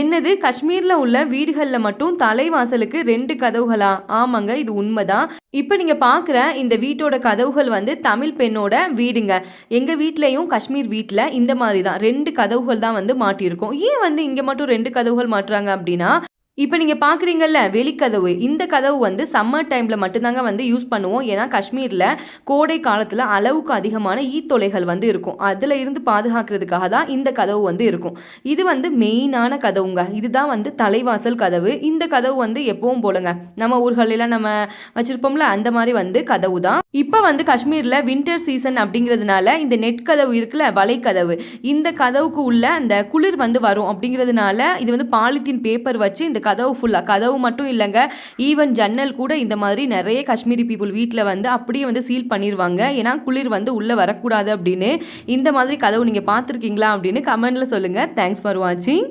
என்னது? காஷ்மீரில் உள்ள வீடுகளில் மட்டும் தலைவாசலுக்கு ரெண்டு கதவுகளா? ஆமாங்க இது உண்மைதான். இப்போ நீங்கள் பார்க்குற இந்த வீட்டோட கதவுகள் வந்து தமிழ் பெண்ணோட வீடுங்க. எங்கள் வீட்லேயும் காஷ்மீர் வீட்டில் இந்த மாதிரி தான் ரெண்டு கதவுகள் தான் வந்து மாட்டியிருக்கோம். ஏன் வந்து இங்கே மட்டும் ரெண்டு கதவுகள் மாட்டுறாங்க அப்படின்னா இப்போ நீங்கள் பார்க்குறீங்கல்ல வெளிக்கதவு. இந்த கதவு வந்து சம்மர் டைமில் மட்டும்தாங்க வந்து யூஸ் பண்ணுவோம். ஏன்னா காஷ்மீரில் கோடை காலத்தில் அளவுக்கு அதிகமான ஈத்தொலைகள் வந்து இருக்கும். அதில் இருந்து பாதுகாக்கிறதுக்காக தான் இந்த கதவு வந்து இருக்கும். இது வந்து மெயினான கதவுங்க. இதுதான் வந்து தலைவாசல் கதவு. இந்த கதவு வந்து எப்பவும் போலங்க. நம்ம ஊர்களில் நம்ம வச்சுருப்போம்ல அந்த மாதிரி வந்து கதவு தான். இப்போ வந்து காஷ்மீரில் வின்டர் சீசன் அப்படிங்கிறதுனால இந்த நெட் கதவு இருக்குல்ல வலைக்கதவு. இந்த கதவுக்கு உள்ள அந்த குளிர் வந்து வரும் அப்படிங்கிறதுனால இது வந்து பாலித்தீன் பேப்பர் வச்சு இந்த கதவு ஃபுல்லாக கதவு மட்டும் இல்லைங்க. ஈவன் ஜன்னல் கூட இந்த மாதிரி நிறைய காஷ்மீரி பீப்புள் வீட்டில் வந்து அப்படியே வந்து சீல் பண்ணிடுவாங்க ஏன்னா குளிர் வந்து உள்ளே வரக்கூடாது அப்படின்னு. இந்த மாதிரி கதவு நீங்கள் பார்த்துருக்கீங்களா அப்படின்னு கமெண்டில் சொல்லுங்கள் தேங்க்ஸ் ஃபார் வாட்சிங்